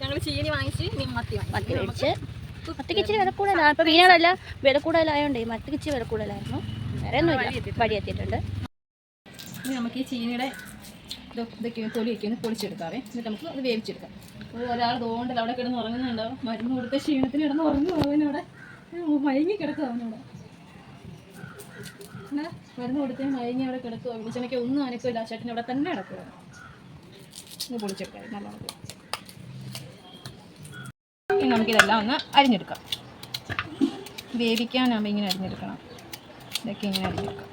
ഞങ്ങൾ ചീനി വാങ്ങിച്ച് മത്തി മത്തി മേടിച്ച്. മത്തിക്ക് ഇച്ചിരി വില കൂടുതലാണ് ഇപ്പൊ മീനുകളല്ല വില കൂടുതലായോണ്ടേ മത്തിക്ക് ഇച്ചിരി വില കൂടുതലായിരുന്നു. വേറെ ഒന്നുമില്ല വഴി എത്തിയിട്ടുണ്ട്. ഇനി നമുക്ക് ഈ ചീനിയുടെ ഇത് ഇതൊക്കെ തൊലിയൊക്കെ ഒന്ന് പൊളിച്ചെടുക്കാവേ. എന്നിട്ട് നമുക്ക് അത് വേവിച്ചെടുക്കാം. ഒരു ഒരാൾ തോണ്ടൽ അവിടെ കിടന്ന് ഉറങ്ങുന്നുണ്ടാവും. മരുന്ന് കൊടുത്ത ക്ഷീണത്തിന് കിടന്ന് ഉറങ്ങും അവനവിടെ മയങ്ങി കിടക്കും അവനവിടെ മരുന്ന് കൊടുത്തേ മയങ്ങി അവിടെ കിടക്കുക വിളിച്ചനൊക്കെ ഒന്നും അനക്കില്ല ചേട്ടൻ അവിടെ തന്നെ കിടക്കുക ഇത് പൊളിച്ചെടുക്കാം. നല്ലോണം ഇനി നമുക്കിതെല്ലാം ഒന്ന് അരിഞ്ഞെടുക്കാം. വേവിക്കാനാകുമ്പോൾ ഇങ്ങനെ അരിഞ്ഞെടുക്കണം. ഇതൊക്കെ ഇങ്ങനെ അരിഞ്ഞെടുക്കാം.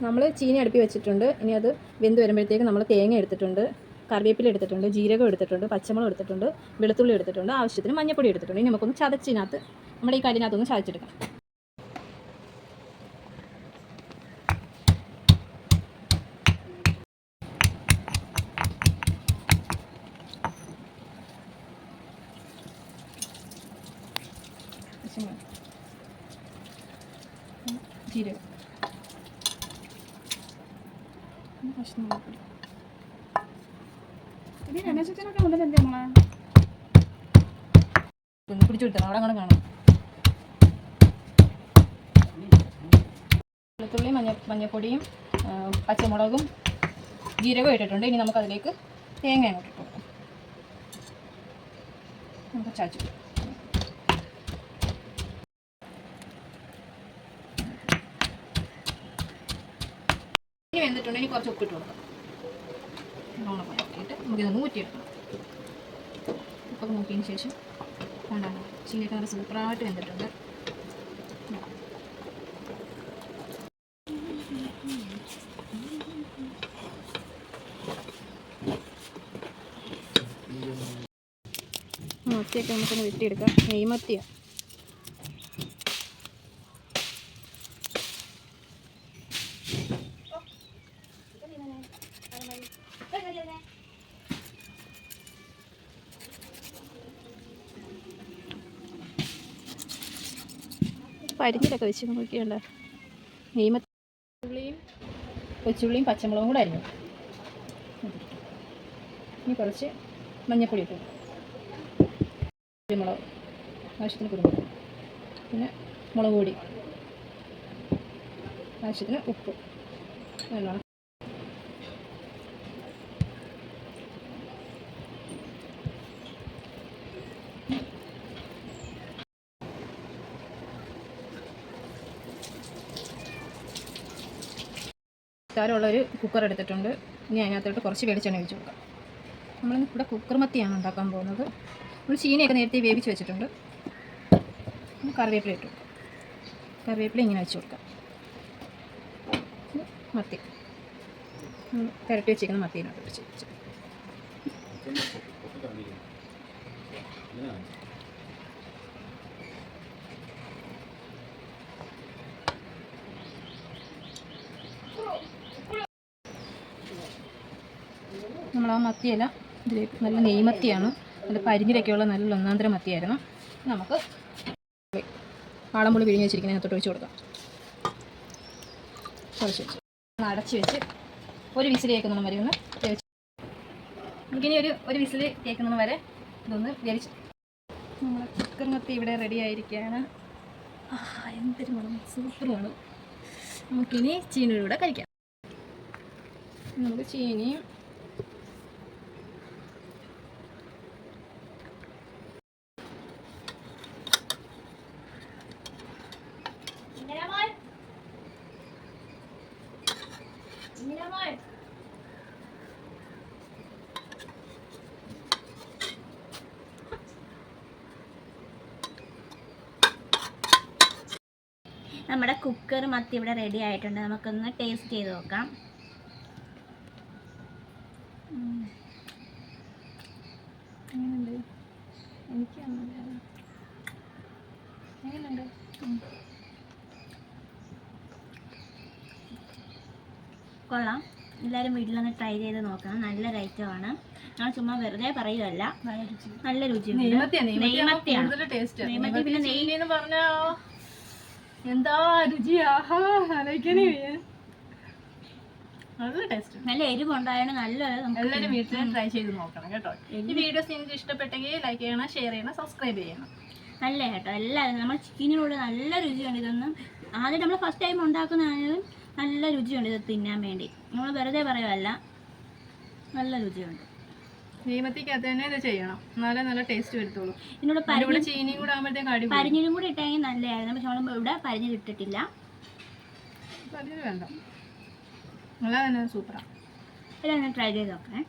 നമ്മൾ ചീനി അടുപ്പി വെച്ചിട്ടുണ്ട്. ഇനി അത് വെന്ത് വരുമ്പോഴത്തേക്ക് നമ്മൾ തേങ്ങ എടുത്തിട്ടുണ്ട്. കറിവേപ്പില എടുത്തിട്ടുണ്ട് ജീരകം എടുത്തിട്ടുണ്ട് പച്ചമുളക് എടുത്തിട്ടുണ്ട് വെളുത്തുള്ളി എടുത്തിട്ടുണ്ട് ആവശ്യത്തിന് മഞ്ഞപ്പൊടി എടുത്തിട്ടുണ്ട്. ഇനി നമുക്കൊന്ന് ചതച്ചിനകത്ത് നമ്മുടെ ഈ കരിനകത്തൊന്ന് ചതച്ചെടുക്കാം. ജീരകം. പിടിച്ചു വെളുത്തുള്ളി മഞ്ഞ മഞ്ഞപ്പൊടിയും പച്ചമുളകും ജീരകവും ഇട്ടിട്ടുണ്ട്. ഇനി നമുക്കതിലേക്ക് തേങ്ങ അങ്ങോട്ട് ഇട്ട്. നമുക്ക് ചാച്ചു. ഇനി വെന്തിട്ടുണ്ട്. ഇനി കുറച്ച് ഉപ്പിട്ട് കൊടുക്കാം. വഴറ്റിയിട്ട് നമുക്കിതൊന്ന് ഊറ്റിയെടുക്കണം ഉപ്പൊക്കെ നോക്കിയതിന് ശേഷം കണ്ടാണ് ചീനിയൊക്കെ നല്ല സൂപ്പറായിട്ട് വെന്തിട്ടുണ്ട് മത്തിയൊക്കെ നമുക്കൊന്ന് വെട്ടിയെടുക്കാം നെയ്മത്തിയാണ് പരിഞ്ഞിലൊക്കെ വെച്ച് നോക്കിയുണ്ട് ഉള്ളിയും കൊച്ചുള്ളിയും പച്ചമുളകും കൂടെ അരിഞ്ഞു. ഇനി കുറച്ച് മഞ്ഞപ്പൊടി ഇട്ടു. കുരുമുളക് ആവശ്യത്തിന് കുരുമുളക്. പിന്നെ മുളക് പൊടി ആവശ്യത്തിന് ഉപ്പ്. നല്ലോണം താരമുള്ള ഒരു കുക്കർ എടുത്തിട്ടുണ്ട്. ഇനി അതിനകത്തോട്ട് കുറച്ച് വെളിച്ചെണ്ണ ഒഴിച്ച് കൊടുക്കാം. നമ്മൾ ഇവിടെ കുക്കർ മത്തിയാണ് ഉണ്ടാക്കാൻ പോകുന്നത്. നമ്മൾ ചീനയൊക്കെ നേരത്തെ വേവിച്ച് വെച്ചിട്ടുണ്ട്. കറിവേപ്പില ഇട്ട്. കൊടുക്കാം കറിവേപ്പില ഇങ്ങനെ വെച്ച് കൊടുക്കാം. മത്തി. പുരട്ടി വെച്ചിരിക്കുന്ന മത്തിയിലോട്ട് വെച്ച് വെച്ച് മത്തിയല്ല ഇതിലേക്ക് നല്ല നെയ്മത്തിയാണ് നല്ല പരിഞ്ഞിലൊക്കെയുള്ള നല്ല ഒന്നാന്തര മത്തിയായിരുന്നു. നമുക്ക് ആളമ്പുളി പിഴിഞ്ഞ് വെച്ചിരിക്കുന്നതിനകത്തോട്ട് വെച്ച് കൊടുക്കാം. കുറച്ച് വെച്ച്. അടച്ച് വെച്ച് ഒരു വിസിൽ കേൾക്കുന്ന വരെ ഒന്ന്. വേവിച്ച് നമുക്കിനി ഒരു ഒരു വിസിൽ കേൾക്കുന്ന വരെ ഇതൊന്ന് വേവിച്ച് നമ്മുടെ കുക്കർ മത്തി ഇവിടെ റെഡി ആയിരിക്കുകയാണ്. എന്തൊരു മണം. സൂപ്പർ മണം നമുക്കിനി ചീനിയുടെ കഴിക്കാം. നമുക്ക് ചീനിയും നമ്മുടെ കുക്കർ മത്തി ഇവിടെ റെഡി ആയിട്ടുണ്ട്. നമുക്കൊന്ന് ടേസ്റ്റ് ചെയ്ത് നോക്കാം. എനിക്ക് എങ്ങനെയുണ്ട്? കൊള്ളാം. എല്ലാവരും വീട്ടിലൊന്ന് ട്രൈ ചെയ്ത് നോക്കണം. നല്ല ഐറ്റമാണ് ഞാൻ ചുമ്മാ വെറുതെ പറയുകയല്ല. നല്ല രുചി. നെയ്മത്തിയാണ് നെയ്മത്തി പിന്നെ പറഞ്ഞോ പറഞ്ഞാ എന്താ രുചി? ആഹാ ആലോചിക്കാനേ. നല്ല ടേസ്റ്റ്. നല്ല എരിവുണ്ടായാണ് നമുക്ക് എല്ലാവരും വീട്ടിൽ ട്രൈ ചെയ്ത് നോക്കണം കേട്ടോ. ഈ വീഡിയോസ് നിങ്ങൾക്ക് ഇഷ്ടപ്പെട്ടെങ്കിൽ ലൈക്ക് ചെയ്യണം ഷെയർ ചെയ്യണം സബ്സ്ക്രൈബ് ചെയ്യണം. നല്ല കേട്ടോ. എല്ലാവരും നമ്മൾ ചിക്കനിലൂടെ നല്ല രുചിയുണ്ട്. ഇതൊന്നും ആദ്യം നമ്മൾ ഫസ്റ്റ് ടൈം ഉണ്ടാക്കുന്നതാണെങ്കിലും നല്ല രുചിയുണ്ട്. ഇത് തിന്നാൻ വേണ്ടി. നമ്മൾ വെറുതെ പറയുമല്ല നല്ല രുചിയുണ്ട്. നെയ്മത്തിക്കകത്ത് തന്നെ ഇത് ചെയ്യണം. എന്നാലേ നല്ല ടേസ്റ്റ് വരുത്തുള്ളൂ. അതിന്റെ കൂടെ ചീനിയും കൂടെ ആകുമ്പോഴത്തേക്ക് അടിപൊളി. പരിഞ്ഞിലും കൂടി ഇട്ടെങ്കിൽ നല്ലതായിരുന്നു. പക്ഷെ നമ്മൾ ഇവിടെ പരിഞ്ഞിൽ ഇട്ടിട്ടില്ല. അതിന് വേണ്ട. നല്ല തന്നെ സൂപ്പറാണ് ട്രൈ ചെയ്ത് നോക്കണേ.